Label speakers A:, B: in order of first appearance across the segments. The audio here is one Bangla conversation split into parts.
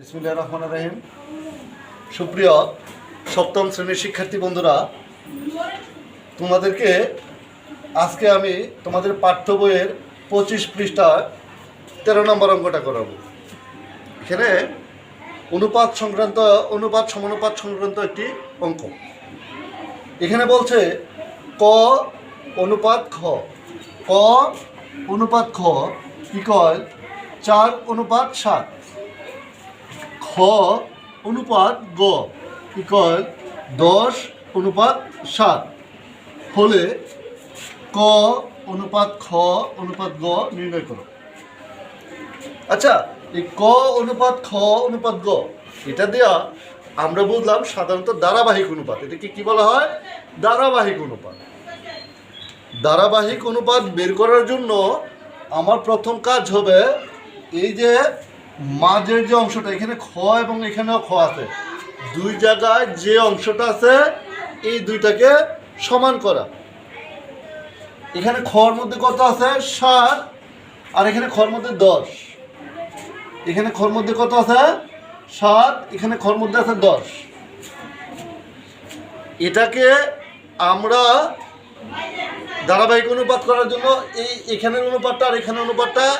A: বিসমুল্লাহ রহমান রহিম। সুপ্রিয় সপ্তম শ্রেণির শিক্ষার্থী বন্ধুরা, তোমাদেরকে আজকে আমি তোমাদের পাঠ্য বইয়ের পঁচিশ পৃষ্ঠার তেরো নম্বর অঙ্কটা করাবো। এখানে অনুপাত সংক্রান্ত, অনুপাত সমানুপাত সংক্রান্ত একটি অঙ্ক। এখানে বলছে ক অনুপাত খ। ক অনুপাত খ ইকল চার অনুপাত সাত। খ অনুপাত গ ইকল দশ অনুপাত সাত। হলে ক অনুপাত খ অনুপাত গ নির্ণয় করো। আচ্ছা এই ক অনুপাত খ অনুপাত গ, এটা দেওয়া আমরা বুঝলাম সাধারণত ধারাবাহিক অনুপাত। এটাকে কি বলা হয়? ধারাবাহিক অনুপাত। ধারাবাহিক অনুপাত বের করার জন্য আমার প্রথম কাজ হবে এই যে মাঝের যে অংশটা, এখানে খ এবং এখানেও খ আছে। দুই জায়গায় যে অংশটা আছে, এই দুইটাকে সমান করা। এখানে খর মধ্যে কত আছে? সাত। আর এখানে খর মধ্যে দশ। এখানে খর মধ্যে কত আছে? সাত। এখানে খর মধ্যে আছে দশ। এটাকে আমরা ধারাবাহিক অনুপাত করার জন্য এই এখানের অনুপাতটা আর এখানের অনুপাতটা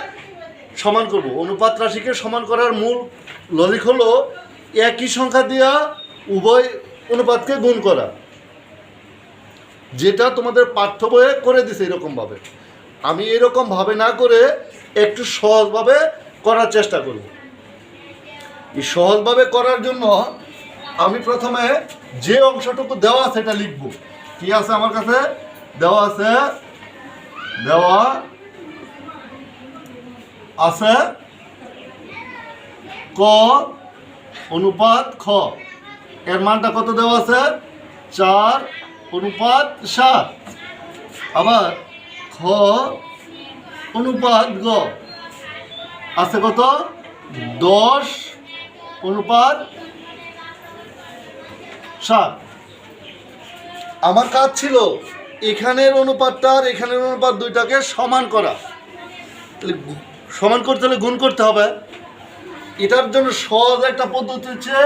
A: সমান করব। অনুপাত রাশিকে সমান করার মূল লজিক হলো একই সংখ্যা দিয়া উভয় অনুপাতকে গুণ করা। যেটা তোমাদের পাঠ্য বইয়ে করে দিছে এরকমভাবে। আমি এরকমভাবে না করে একটু সহজভাবে করার চেষ্টা করব। এই সহজভাবে করার জন্য আমি প্রথমে যে অংশটুকু দেওয়া আছে এটা লিখব। কি আছে আমার কাছে? দেওয়া আছে, দেওয়া আছে ক, অনুপাত খ। এর মানটা কত দেওয়া আছে? চার, অনুপাত সাত। আবার খ, অনুপাত গ। আছে কত? দশ, অনুপাত সাত। আমার কাজ ছিল এখানের অনুপাতটা আর এখানের অনুপাত দুইটাকে সমান করা। সমান করতে হলে গুণ করতে হবে। এটার জন্য সহজ একটা পদ্ধতি হচ্ছে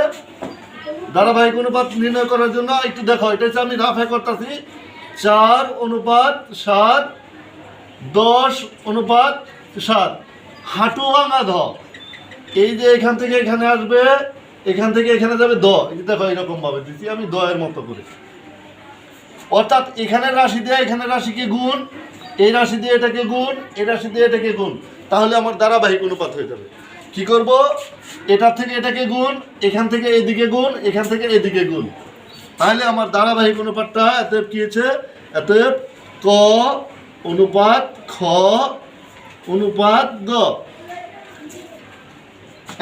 A: ধারাবাহিক অনুপাত নির্ণয় করার জন্য একটু দেখো, এটা হচ্ছে আমি রাফে করতেছি। চার অনুপাত সাত, দশ অনুপাত সাত। হাঁটু ভাঙা ধ। এই যে এখান থেকে এখানে আসবে, এখান থেকে এখানে যাবে দ। দেখো এরকম ভাবে দিচ্ছি আমি দ এর মতো করে। অর্থাৎ এখানে রাশি দিয়ে এখানের রাশিকে গুণ, এই রাশি দিয়ে এটাকে গুণ, এই রাশি দিয়ে এটাকে গুণ। তাহলে আমার ধারাবাহিক অনুপাত হয়ে যাবে। কি করব? এটা থেকে এটাকে গুণ, এখান থেকে এদিকে গুণ, এখান থেকে এদিকে গুণ। তাহলে আমার ধারাবাহিক অনুপাতটা এতএব কি হয়েছে? এতএব ক অনুপাত খ অনুপাত গ।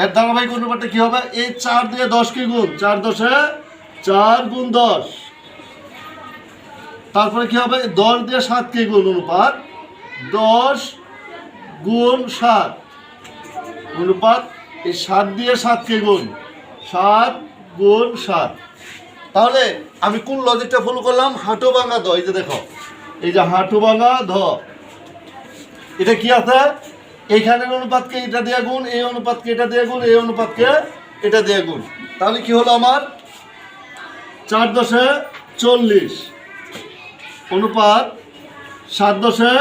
A: এর ধারাবাহিক অনুপাতটা কি হবে? এই চার দিয়ে দশকে গুণ, চার দশে চার গুণ দশ। তারপরে কি হবে? দশ দিয়ে সাতকে গুণ অনুপাত দশ গুণ সাত। অনুপাত, এই সাত দিয়ে সাতকে গুণ। সাত গুণ সাত। তাহলে আমি কোন লজিকটা ফলো করলাম? হাঁটু ভাঙা দ। এই যে দেখো, এই যে হাঁটু ভাঙা ধ এটা কি আছে? এইখানের অনুপাতকে এটা দিয়ে গুণ, এই অনুপাতকে এটা দিয়ে গুণ, এই অনুপাতকে এটা দিয়ে গুণ। তাহলে কি হলো আমার? চার দশে চল্লিশ। অনুপাত, সাত দশে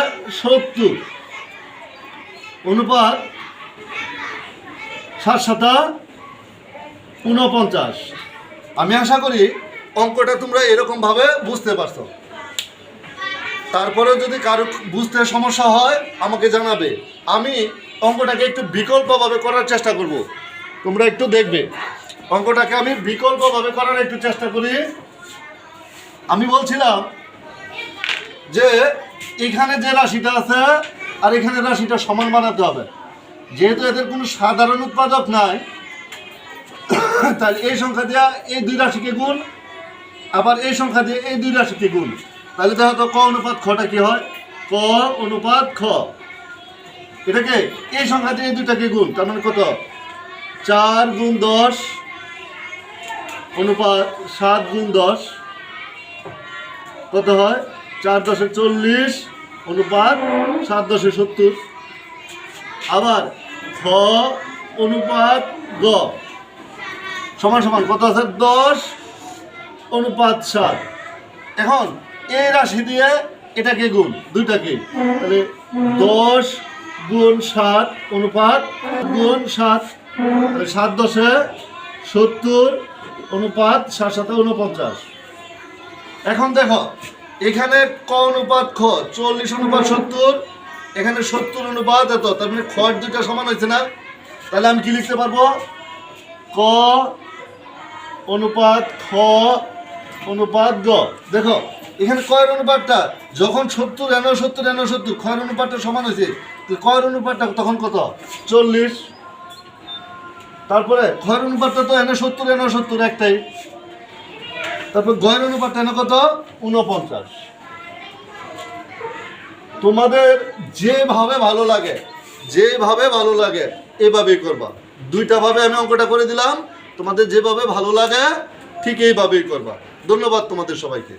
A: সত্তর। অনুপাত সাত সাতা ঊনপঞ্চাশ। আমি আশা করি অঙ্কটা তোমরা এরকমভাবে বুঝতে পারছ। তারপরে যদি কারও বুঝতে সমস্যা হয়, আমাকে জানাবে। আমি অঙ্কটাকে একটু বিকল্পভাবে করার চেষ্টা করব। তোমরা একটু দেখবে। অঙ্কটাকে আমি বিকল্পভাবে করার একটু চেষ্টা করি। আমি বলছিলাম যে, এখানে যে রাশিটা আছে আর এখানে রাশিটা সমান বানাতে হবে। যেহেতু এদের কোনো সাধারণ উৎপাদক নাই, তাহলে এই সংখ্যা দিয়ে এই দুই রাশিকে গুণ, আবার এই সংখ্যা দিয়ে এই দুই রাশিকে গুণ। তাহলে দেখো তো ক অনুপাত খটা কি হয়? ক অনুপাত খ। এটাকে এই সংখ্যা দিয়ে এই দুইটাকে গুণ, তার মানে কত? চার গুণ দশ অনুপাত সাত গুণ দশ। কত হয়? চার দশে চল্লিশ। অনুপাত সাত দশে সত্তর। আবার খ অনুপাত গ। সমান সমান কত আছে? দশ অনুপাত সাত। এখন এই রাশি দিয়ে এটাকে গুণ, দুইটাকে। তাহলে দশ গুণ সাত অনুপাত গুণ সাত। সাত দশে সত্তর অনুপাত সাত সাথে উনপঞ্চাশ এখন দেখো এখানে ক অনুপাত খ? চল্লিশ অনুপাত সত্তর। এখানে সত্তর অনুপাত এত, তার মানে খয়ের দুইটা সমান হয়েছে না? তাহলে আমি কি লিখতে পারব? ক অনুপাত খ অনুপাত গ। দেখো, এখানে কয়ের অনুপাতটা, যখন সত্তর এন সত্তর এন সত্তর ক্ষয়ের অনুপাতটা সমান হয়েছে। কয়ের অনুপাতটা তখন কত? চল্লিশ। তারপরে ক্ষয়ের অনুপাতটা তো এনে সত্তর এন সত্তর, একটাই। তারপর গয়ের অনুপাতটা এনে কত? উনপঞ্চাশ তোমাদের যেভাবে ভালো লাগে, যেভাবে ভালো লাগে, এভাবেই করবা। দুইটা ভাবে আমি অঙ্কটা করে দিলাম। তোমাদের যেভাবে ভালো লাগে, ঠিক এইভাবেই করবা। ধন্যবাদ তোমাদের সবাইকে।